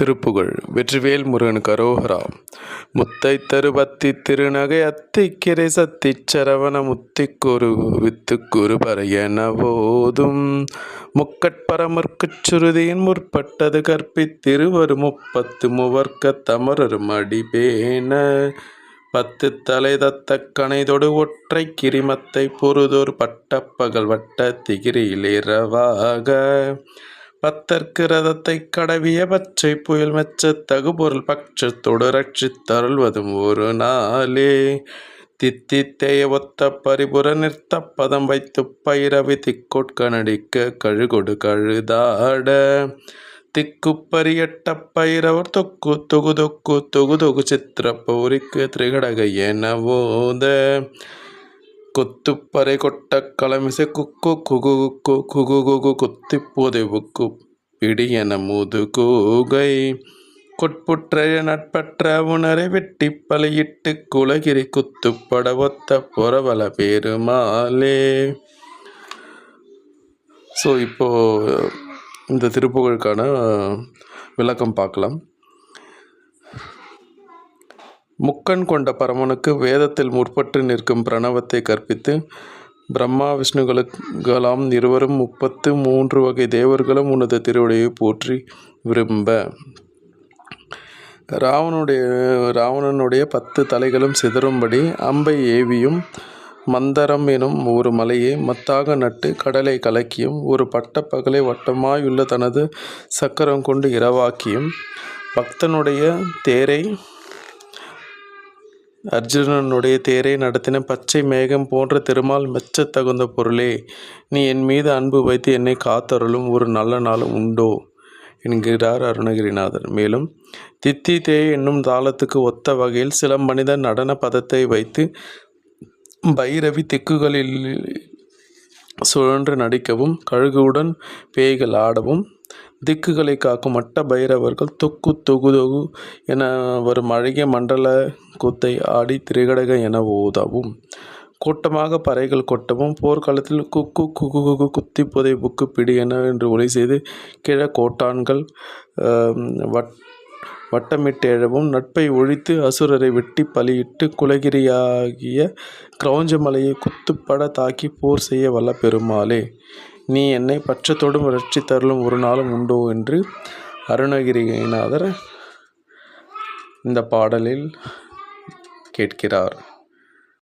திருப்புகழ். வெற்றிவேல் முருகன் கரோகரா முத்தை தருபத்தி திருநகை அத்திக்கிரை சத்தி சரவண முத்திக்குரு வித்துக்குரு பரையன போதும். முக்கட்பரமர்க்குச் சுருதியின் முற்பட்டது கற்பித்திருவரு முப்பத்து முவர்க்க தமரரு மடிபேன. பத்து தலை தத்த கணைதொடு ஒற்றை கிரிமத்தை பொருதொரு பட்டப்பகல் வட்ட திகிரியிலிரவாக பத்தற்கு ரதத்தை கடவிய பச்சை புயல் மெச்ச தகுபொருள் பட்சத்தோடு ரட்சித் தருள்வதும் ஒரு நாளே. தித்தித்தேய ஒத்த பரிபுர நிறுத்தப் பதம் வைத்துப் பைரவி திக்கொட்கனடிக்க கழுகொடு கழுதாட. திக்குப்பரியட்ட பைரவர் தொக்கு தொகு தொக்கு தொகு தொகு சித்திர பௌரிக்கு திரிகடக என ஓத. கொத்துப்பறை கொட்ட களமிசை குக்கு குகு குக்கு குகு குகு குத்திப் புதைவுக்கு பிடியென முதுகூகை கொட்புற்றைய நட்பற்ற உணரை வெட்டி பலையிட்டு குலகிரி குத்துப்பட ஒத்த புறவல பெருமாளே. ஸோ இப்போது இந்த திருப்புகழுக்கான விளக்கம் பார்க்கலாம். முக்கண் கொண்ட பரமனுக்கு வேதத்தில் முற்பட்டு நிற்கும் பிரணவத்தை கற்பித்து பிரம்மா விஷ்ணுகளுக்கெல்லாம் இருவரும் முப்பத்து மூன்று வகை தேவர்களும் உனது திருவடியை போற்றி விரும்ப. ராவனுடைய ராவணனுடைய பத்து தலைகளும் சிதறும்படி அம்பை ஏவியும் மந்தரம் எனும் ஒரு மலையை மத்தாக நட்டு கடலை கலக்கியும் ஒரு பட்டப்பகலை வட்டமாயுள்ள தனது சக்கரம் கொண்டு இரவாக்கியும் பக்தனுடைய தேரை அர்ஜுனனுடைய தேரை நடத்தின பச்சை மேகம் போன்ற திருமால் மெச்சத்தகுந்த பொருளே. நீ என் மீது அன்பு வைத்து என்னை காத்தருளும் ஒரு நல்ல நாளும் உண்டோ? என்கிறார் அருணகிரிநாதர். மேலும் தித்தி தே என்னும் தாளத்துக்கு ஒத்த வகையில் சில மனிதன் நடன பதத்தை வைத்து பைரவி திக்குகளில் சுழன்று நடிக்கவும் கழுகுடன் பேய்கள் ஆடவும் திக்குகளை காக்கும் மட்ட பைரவர்கள் தொக்கு தொகு தொகு என வரும் அழகிய மண்டல கூத்தை ஆடி திரிகடக என ஓதவும். கூட்டமாக பறைகள் கொட்டவும் போர்க்காலத்தில் குக்கு குகு குகு குத்தி புதை புக்கு பிடி என என்று ஒளி செய்து கிழ கோட்டான்கள் வட் வட்டமிட்டெழவும் நட்பை ஒழித்து அசுரரை வெட்டி பலியிட்டு குலகிரியாகிய கிரௌஞ்சமலையை குத்துப்பட தாக்கி போர் செய்ய வல்ல பெருமாளே. நீ என்னை பட்சத்தோடும் ரட்சித்தருளும் ஒரு நாளும் உண்டோ என்று அருணகிரிநாதர் இந்த பாடலில் கேட்கிறார்.